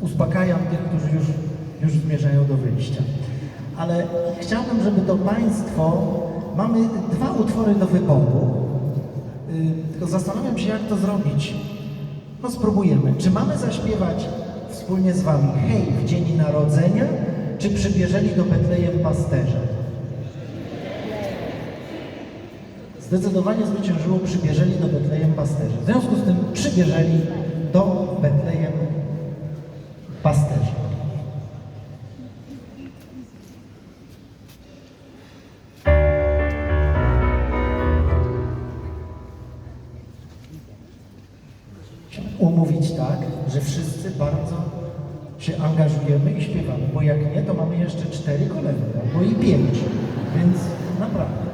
uspokajam tych, którzy już, już zmierzają do wyjścia. Ale chciałbym, żeby to Państwo, mamy dwa utwory do wyboru, Yy, tylko zastanawiam się, jak to zrobić. No spróbujemy. Czy mamy zaśpiewać wspólnie z Wami Hej w dzień narodzenia, czy przybierzeli do Betlejem pasterze? Zdecydowanie zwyciężyło przybierzeli do Betlejem pasterze. W związku z tym przybierzeli do Betlejem umówić tak, że wszyscy bardzo się angażujemy i śpiewamy, bo jak nie, to mamy jeszcze cztery kolejne, albo i pięć, więc naprawdę.